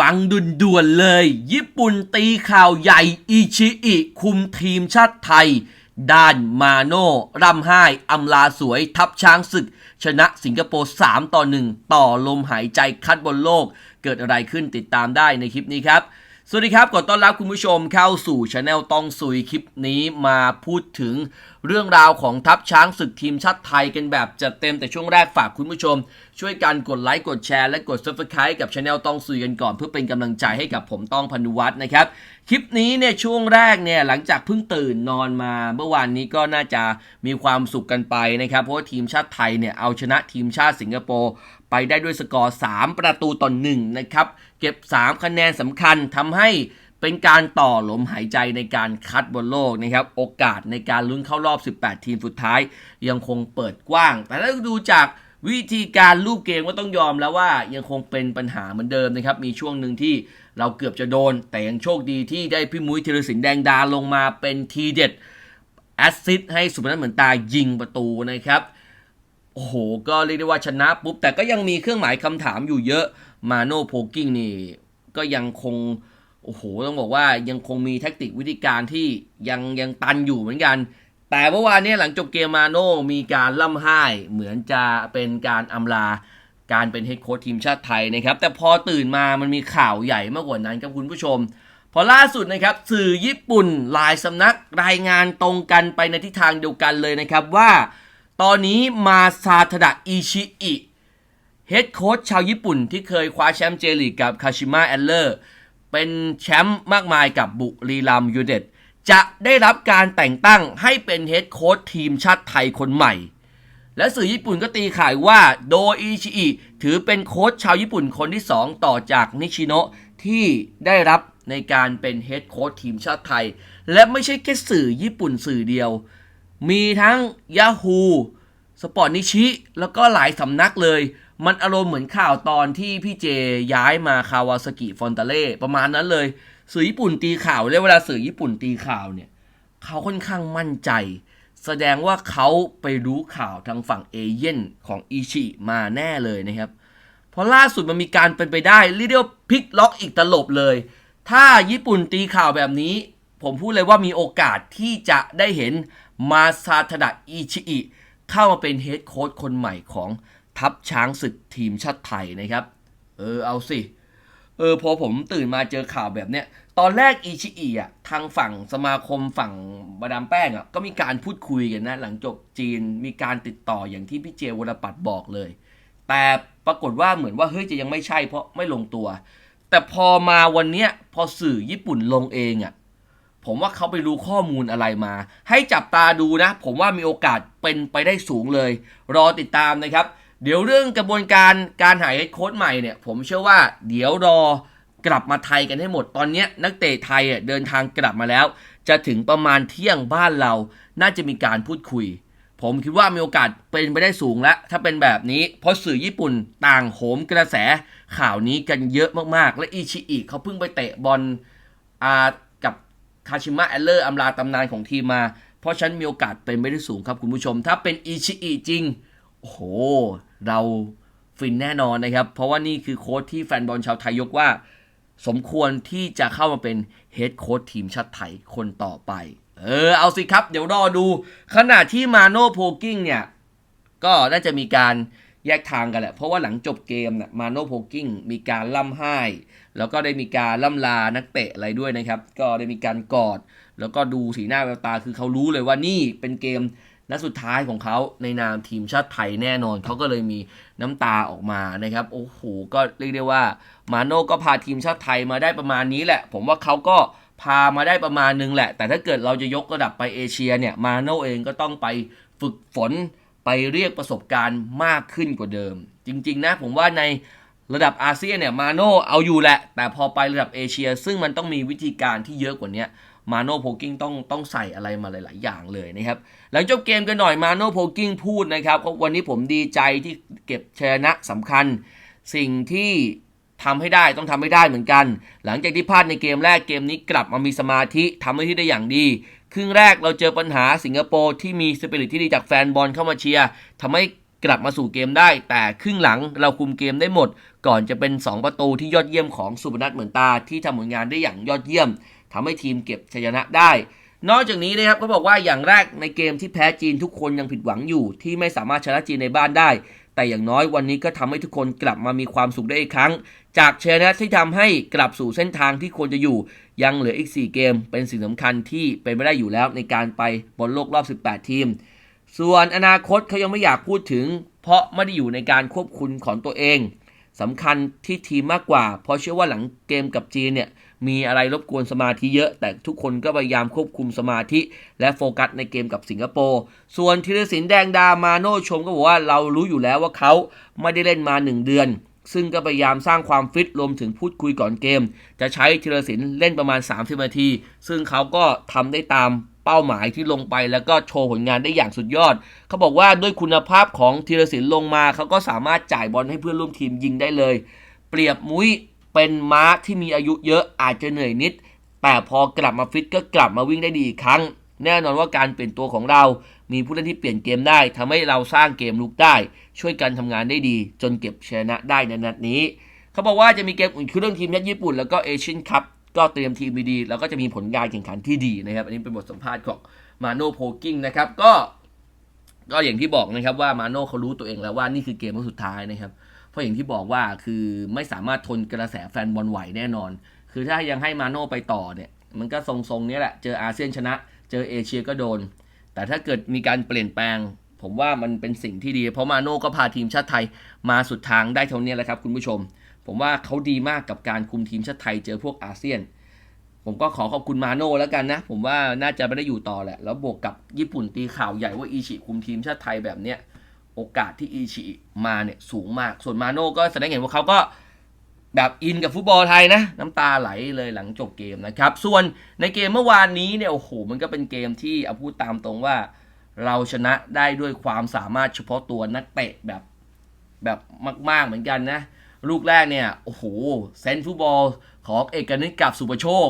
ฟังด่วนๆเลย ญี่ปุ่นตีข่าวใหญ่อิชิอิคุมทีมชาติไทย ด้านมาโน่ร่ำไห้อำลาสวยทับช้างศึก ชนะสิงคโปร์ 3 ต่อ 1 ต่อลมหายใจคัดบนโลก เกิดอะไรขึ้นติดตามได้ในคลิปนี้ครับ สวัสดีครับ ขอต้อนรับคุณผู้ชมเข้าสู่ช anel ต้องซุยคลิปนี้มาพูดถึงเรื่องราวของทัพช้างศึกทีมชาติไทยกันแบบจัดเต็มแต่ช่วงแรกฝากคุณผู้ชม ช่วยกันกดไลค์กดแชร์และกด subscribe กับช anel ต้องซุยกันก่อน เพื่อเป็นกำลังใจให้กับผมต้องพนุวัฒน์นะครับ คลิปนี้เนี่ยช่วงแรกเนี่ยหลังจากเพิ่งตื่นนอนมา เมื่อวานนี้ก็น่าจะมีความสุขกันไปนะครับเพราะว่าทีมชาติไทยเนี่ยเอาชนะทีมชาติสิงคโปร์ ไปได้ด้วยสกอร์ 3 ประตูต่อ1นะครับ เก็บ 3 คะแนนสำคัญทำให้เป็นการต่อลมหายใจในการคัดบอลโลกนะครับ โอกาสในการลุ้นเข้ารอบ 18 ทีมสุดท้าย ยังคงเปิดกว้าง แต่ถ้าดูจากวิธีการรูปเกมก็ต้องยอมแล้วว่ายังคงเป็นปัญหาเหมือนเดิมนะครับ มีช่วงหนึ่งที่เราเกือบจะโดน แต่ยังโชคดีที่ได้พี่มุ้ยธีรศิลป์แดงดาลงมาเป็นทีเด็ดแอสซิสให้สุพนัทเหมือนตายิงประตูนะครับ โอ้โห ก็เรียกได้ว่าชนะปุ๊บ แต่ก็ยังมีเครื่องหมายคำถามอยู่เยอะ มาโนโพกิ้งนี่ก็ยังคง โอ้โห ต้องบอกว่ายังคงมีแทคติกวิธีการที่ยังยังตันอยู่เหมือนกัน แต่เมื่อวานนี้หลังจบเกมมาโน่มีการล่ำไห้เหมือนจะเป็นการอำลาการเป็นเฮดโค้ชทีมชาติไทยนะครับ แต่พอตื่นมามันมีข่าวใหญ่มากกว่านั้นครับคุณผู้ชม พอล่าสุดนะครับ สื่อญี่ปุ่นหลายสำนักรายงานตรงกันไปในทิศทางเดียวกันเลยนะครับว่า ตอนนี้มาซาทดะอิชิอิเฮดโค้ชชาวญี่ปุ่นที่เคยคว้าแชมป์เจลีกกับคาชิมะแอลเลอร์เป็นแชมป์มากมายกับบุรีรัมยูเต็ดจะได้รับการแต่งตั้งให้เป็นเฮดโค้ชทีมชาติไทยคนใหม่ และสื่อญี่ปุ่นก็ตีข่ายว่าโดอิชิอิถือเป็นโค้ชชาวญี่ปุ่นคนที่ 2 ต่อจากนิชิโนะที่ได้รับในการเป็นเฮดโค้ชทีมชาติไทย และไม่ใช่แค่สื่อญี่ปุ่นสื่อเดียว มีทั้ง Yahoo สปอร์ตนิชิ แล้วก็หลายสำนักเลย มันอารมณ์เหมือนข่าวตอนที่พี่เจย้ายมาคาวาซากิฟอนตาเล่ประมาณนั้นเลย สื่อญี่ปุ่นตีข่าวเรียกเวลาสื่อญี่ปุ่นตีข่าวเนี่ยเขาค่อนข้างมั่นใจ แสดงว่าเขาไปรู้ข่าวทางฝั่งเอเย่นของอิชิมาแน่เลยนะครับ เพราะล่าสุดมันมีการเป็นไปได้เรียกได้ว่าพลิกล็อกอีกตลบเลย ถ้าญี่ปุ่นตีข่าวแบบนี้ ผมพูดเลยว่ามีโอกาสที่จะได้เห็น มาซาทดะอิชิอิเข้ามาเป็นเฮดโค้ชคนใหม่ของทัพช้างศึกทีมชาติไทยนะครับ เออเอาสิ เออพอผมตื่นมาเจอข่าวแบบเนี้ย ตอนแรกอิชิอิอะทางฝั่งสมาคมฝั่งบาดามแป้งอะก็มีการพูดคุยกันนะ หลังจบจีนมีการติดต่ออย่างที่พี่เจวรปัตบอกเลย แต่ปรากฏว่าเหมือนว่าเฮ้ยจะยังไม่ใช่เพราะไม่ลงตัว แต่พอมาวันเนี้ยพอสื่อญี่ปุ่นลงเองอะ ผมว่าเขาไปรู้ข้อมูลอะไรมา ให้จับตาดูนะ ผมว่ามีโอกาสเป็นไปได้สูงเลย รอติดตามนะครับ เดี๋ยวเรื่องกระบวนการการหาเฮดโค้ชใหม่เนี่ย ผมเชื่อว่าเดี๋ยวรอกลับมาไทยกันให้หมดตอนนี้นักเตะไทยเดินทางกลับมาแล้ว จะถึงประมาณเที่ยงบ้านเรา น่าจะมีการพูดคุย ผมคิดว่ามีโอกาสเป็นไปได้สูงแล้ว ถ้าเป็นแบบนี้ เพราะสื่อญี่ปุ่นต่างโหมกระแสข่าวนี้กันเยอะมากๆ และอิชิอิเขาเพิ่งไปเตะบอลอ่า คาชิมะแอลเลอร์อำลาตำนานของทีมมา เพราะฉันมีโอกาสเป็นไม่ได้สูงครับคุณผู้ชม ถ้าเป็นอิชิอิจริง โอ้โห เราฟินแน่นอนนะครับ เพราะว่านี่คือโค้ชที่แฟนบอลชาวไทยยกว่า สมควรที่จะเข้ามาเป็นเฮดโค้ชทีมชาติไทยคนต่อไป เออ เอาสิครับ เดี๋ยวรอดู ขณะที่มาโน่โพกิ้งเนี่ย ก็น่าจะมีการ แยกทางกันแหละ เพราะว่าหลังจบเกมเนี่ยมาโนโพกิ้งมีการล่ำไห้ แล้วก็ได้มีการล่ำลานักเตะอะไรด้วยนะครับ ก็ได้มีการกอด แล้วก็ดูสีหน้าแววตาคือเขารู้เลยว่านี่เป็นเกมนัดสุดท้ายของเขาในนามทีมชาติไทยแน่นอน เขาก็เลยมีน้ำตาออกมานะครับ โอ้โห ก็เรียกได้ว่า มาโน่ก็พาทีมชาติไทยมาได้ประมาณนี้แหละ ผมว่าเขาก็พามาได้ประมาณนึงแหละ แต่ถ้าเกิดเราจะยกระดับไปเอเชียเนี่ย มาโน่เองก็ต้องไปฝึกฝน ไปเรียกประสบการณ์มากขึ้นกว่าเดิม จริง ๆ นะผมว่าในระดับอาเซียนเนี่ยมาโน่เอาอยู่แหละ แต่พอไประดับเอเชีย ซึ่งมันต้องมีวิธีการที่เยอะกว่านี้มาโน่โพกิ้งต้องต้องใส่อะไรมาหลาย ๆ อย่างเลยนะครับ หลังจบเกมกันหน่อยมาโน่โพกิ้งพูดนะครับว่าวันนี้ผมดีใจที่เก็บชนะสำคัญ สิ่งที่ทำให้ได้ต้องทำให้ได้เหมือนกัน หลังจากที่พลาดในเกมแรกเกมนี้กลับมามีสมาธิทำหน้าที่ได้อย่างดี ครึ่งแรกเราเจอปัญหาสิงคโปร์ที่มีสปิริตที่ดีจากแฟนบอลเข้ามาเชียร์ทำให้กลับมาสู่เกมได้ แต่ครึ่งหลังเราคุมเกมได้หมด ก่อนจะเป็น 2 ประตูที่ยอดเยี่ยมของสุพนัทเหมือนตาที่ทำผลงานได้อย่างยอดเยี่ยมทำให้ทีมเก็บชัยชนะได้ นอกจากนี้นะครับก็บอกว่าอย่างแรกในเกมที่แพ้จีนทุกคนยังผิดหวังอยู่ ที่ไม่สามารถชนะจีนในบ้านได้ แต่อย่างน้อยวันนี้ก็ทำให้ทุกคนกลับมามีความสุขได้อีกครั้ง จากชัยชนะที่ทำให้กลับสู่เส้นทางที่ควรจะอยู่ ยังเหลืออีก 4 เกม เป็นสิ่งสำคัญที่เป็นไม่ได้อยู่แล้วในการไปบอลโลกรอบ 18 ทีม ส่วนอนาคตเขายังไม่อยากพูดถึง เพราะไม่ได้อยู่ในการควบคุมของตัวเอง สำคัญที่ทีมมากกว่า เพราะเชื่อว่าหลังเกมกับจีนเนี่ยมีอะไรรบกวนสมาธิเยอะ แต่ทุกคนก็พยายามควบคุมสมาธิ และโฟกัสในเกมกับสิงคโปร์ ส่วนธีรศิลป์แดงดามาโนชมก็บอกว่าเรารู้อยู่แล้วว่าเขาไม่ได้เล่นมา 1 เดือน ซึ่งก็พยายามสร้างความฟิตรวมถึงพูดคุยก่อนเกม จะใช้ธีรศิลป์เล่นประมาณ 30นาที ซึ่งเขาก็ทำได้ตาม เป้าหมายที่ลงไปแล้วก็โชว์ผลงานได้อย่างสุดยอด เขาบอกว่าด้วยคุณภาพของธีรศิลป์ลงมาเขาก็สามารถจ่ายบอลให้เพื่อนร่วมทีมยิงได้เลย เปรียบมุ้ยเป็นม้าที่มีอายุเยอะอาจจะเหนื่อยนิด แต่พอกลับมาฟิตก็กลับมาวิ่งได้ดีอีกครั้ง แน่นอนว่าการเปลี่ยนตัวของเรา มีผู้เล่นที่เปลี่ยนเกมได้ทำให้เราสร้างเกมลุกได้ ช่วยกันทำงานได้ดี จนเก็บชนะได้ในนัดนี้ เขาบอกว่าจะมีเกมอุ่นเครื่องทีมชาติญี่ปุ่นแล้วก็เอเชียนคัพ ก็เตรียมทีมดีๆแล้วก็จะมีผลงานแข่งขันที่ดีนะครับ อันนี้เป็นบทสัมภาษณ์ของมาโน่โพกิ้งนะครับ ก็ก็อย่างที่บอกนะครับว่ามาโน่เขารู้ตัวเองแล้วว่านี่คือเกมสุดท้ายนะครับ เพราะอย่างที่บอกว่าคือไม่สามารถทนกระแสแฟนบอลไหวแน่นอน คือถ้ายังให้มาโน่ไปต่อเนี่ย มันก็ทรงๆนี้แหละเจออาเซียนชนะ เจอเอเชียก็โดน แต่ถ้าเกิดมีการเปลี่ยนแปลง ผมว่ามันเป็นสิ่งที่ดี เพราะมาโน่ก็พาทีมชาติไทยมาสุดทางได้เท่านี้แหละครับ คุณผู้ชม ผมว่าเขาดีมากกับการคุมทีมชาติไทยเจอพวกอาเซียน ผมก็ขอขอบคุณมาโน่แล้วกันนะ ผมว่าน่าจะไม่ได้อยู่ต่อแหละ แล้วบวกกับญี่ปุ่นตีข่าวใหญ่ว่าอีชิคุมทีมชาติไทยแบบเนี้ยโอกาสที่อีชิมาเนี่ยสูงมาก ส่วนมาโน่ก็แสดงเห็นว่าเขาก็แบบอินกับฟุตบอลไทยนะ น้ำตาไหลเลยหลังจบเกมนะครับ ส่วนในเกมเมื่อวานนี้เนี่ยโอ้โหมันก็เป็นเกมที่เอาพูดตามตรงว่า เราชนะได้ด้วยความสามารถเฉพาะตัวนักเตะแบบแบบมาก ๆเหมือนกันนะ ลูกแรกเนี่ย โอ้โหเซนฟุตบอลของเอกนิตกับสุประโชค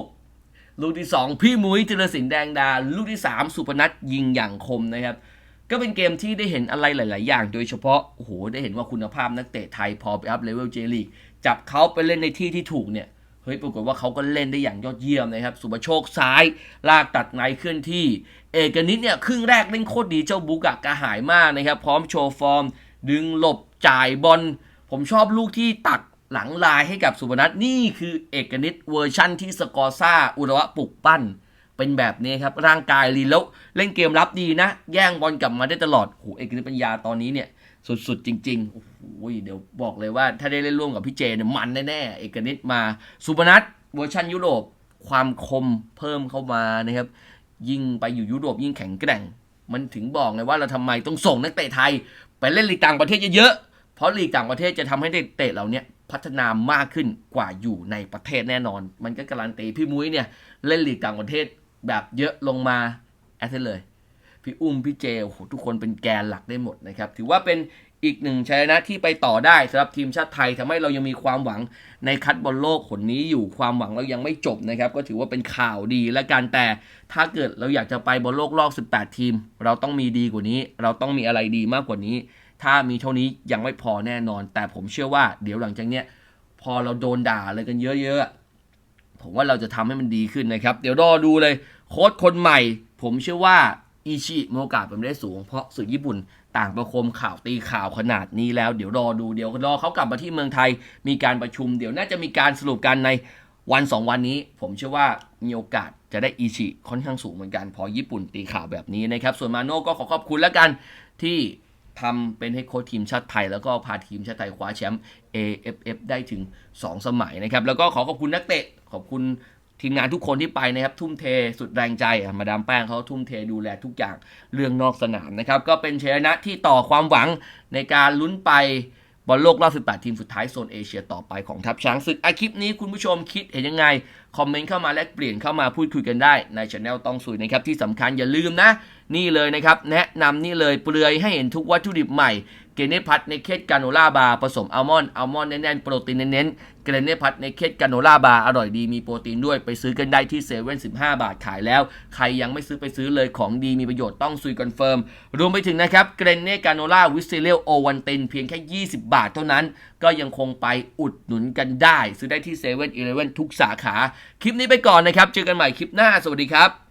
ลูกที่ 2 พี่มุ้ยธีรศิลป์แดงดา ลูกที่ 3 สุพนัทยิงอย่างคมนะครับ ก็เป็นเกมที่ได้เห็นอะไรหลาย ๆ อย่าง โดยเฉพาะ โอ้โห ได้เห็นว่าคุณภาพนักเตะไทยพอไปอัพเลเวลเจลีกจับเขาไปเล่นในที่ที่ถูกเนี่ย เฮ้ย ปรากฏว่าเขาก็เล่นได้อย่างยอดเยี่ยมนะครับ สุประโชคซ้าย ลากตัดในเคลื่อนที่ เอกนิตเนี่ยครึ่งแรกเล่นโคตรดี เจ้าบุกะกระหายมากนะครับ พร้อมโชว์ฟอร์ม ดึงหลบจ่ายบอล ผมชอบลูกที่ตักหลังลายให้กับสุพนัทนี่คือเอกนิตเวอร์ชั่นที่สกอร์ซ่าอุระวะปลุกปั้น เป็นแบบนี้ครับ ร่างกายลีแล้วเล่นเกมรับดีนะ แย่งบอลกลับมาได้ตลอดโหเอกนิตปัญญาตอนนี้เนี่ย สุดๆ จริงๆโอ้โหเดี๋ยวบอกเลยว่าถ้าได้เล่นร่วมกับพี่เจเนี่ยมันแน่ๆเอกนิตมาสุพนัทเวอร์ชันยุโรปความคมเพิ่มเข้ามานะครับ ยิ่งไปอยู่ยุโรปยิ่งแข็งแกร่ง มันถึงบอกเลยว่าเราทำไมต้องส่งนักเตะไทย ไปเล่นลีกต่างประเทศเยอะๆ เพราะลีกต่างประเทศจะทำให้เด็กเตะเหล่าเนี้ยพัฒนามากขึ้นกว่าอยู่ในประเทศแน่นอน มันก็การันตีพี่มุ้ยเนี่ยเล่นลีกต่างประเทศแบบเยอะลงมาแอดเลย พี่อุ้มพี่เจโอ้โหทุกคนเป็นแกนหลักได้หมดนะครับ ถือว่าเป็นอีกหนึ่งชัยนะที่ไปต่อได้สำหรับทีมชาติไทยทำให้เรายังมีความหวังในคัดบอลโลกผลนี้อยู่ความหวังเรายังไม่จบนะครับ ก็ถือว่าเป็นข่าวดีและการแต่ถ้าเกิดเราอยากจะไปบอลโลกรอบ 18 ทีม เราต้องมีดีกว่านี้ เราต้องมีอะไรดีมากกว่านี้ ถ้ามีเท่านี้ยังไม่พอแน่นอน แต่ผมเชื่อว่าเดี๋ยวหลังจากเนี้ยพอเราโดนด่าอะไรกันเยอะๆ ผมว่าเราจะทำให้มันดีขึ้นนะครับ เดี๋ยวรอดูเลยโค้ชคนใหม่ ผมเชื่อว่าอิชิมีโอกาสเป็นไปได้สูง เพราะสื่อญี่ปุ่นต่างประคมข่าวตีข่าวขนาดนี้แล้ว เดี๋ยวรอดูเดี๋ยวรอเขากลับมาที่เมืองไทย มีการประชุมเดี๋ยวน่าจะมีการสรุปกันในวันสองวันนี้ ผมเชื่อว่ามีโอกาสจะได้อิชิค่อนข้างสูงเหมือนกัน พอญี่ปุ่นตีข่าวแบบนี้นะครับส่วนมาโน่ก็ขอขอบคุณแล้วกันที่ ทำเป็นให้โค้ชทีมชาติไทย แล้วก็พาทีมชาติไทยคว้าแชมป์ AFF ได้ถึง 2 สมัยนะครับ แล้วก็ขอขอบคุณนักเตะ ขอบคุณทีมงานทุกคนที่ไปนะครับ ทุ่มเทสุดแรงใจมาดามแป้งเขาทุ่มเทดูแลทุกอย่างเรื่องนอกสนามนะครับ ก็เป็นชัยชนะที่ต่อความหวังในการลุ้นไป บอลโลกรอบ 18 ทีมสุดท้ายโซนเอเชียต่อไปของทัพช้างศึกอาคลิปนี้คุณผู้ชมคิดเห็นยังไง คอมเมนต์เข้ามาแลกเปลี่ยนเข้ามาพูดคุยกันได้ในช anel ต้องสุยนะครับที่สำคัญอย่าลืมนะ นี่เลยนะครับ แนะนำนี่เลยเปลือยให้เห็นทุกวัตถุดิบใหม่ เกเนพัทในเคสกาโนล่าบาร์ผสมอัลมอนด์อัลมอนด์แน่นๆโปรตีนเน้นๆเกเนพัทในเคสกาโนล่าบาร์อร่อยดีมีโปรตีนด้วยไปซื้อกันได้ที่เซเว่นสิบห้าบาทขายแล้ว ใครยังไม่ซื้อไปซื้อเลยของดีมีประโยชน์ต้องซุยคอนเฟิร์มรวมไปถึงนะครับเกรเนกาโนล่าวิสเซเลโอวันเตนเพียงแค่ 20 บาทเท่านั้น ก็ยังคงไปอุดหนุนกันได้ ซื้อได้ที่เซเว่นอีเลฟเว่นทุกสาขา คลิปนี้ไปก่อนนะครับ เจอกันใหม่คลิปหน้าสวัสดีครับ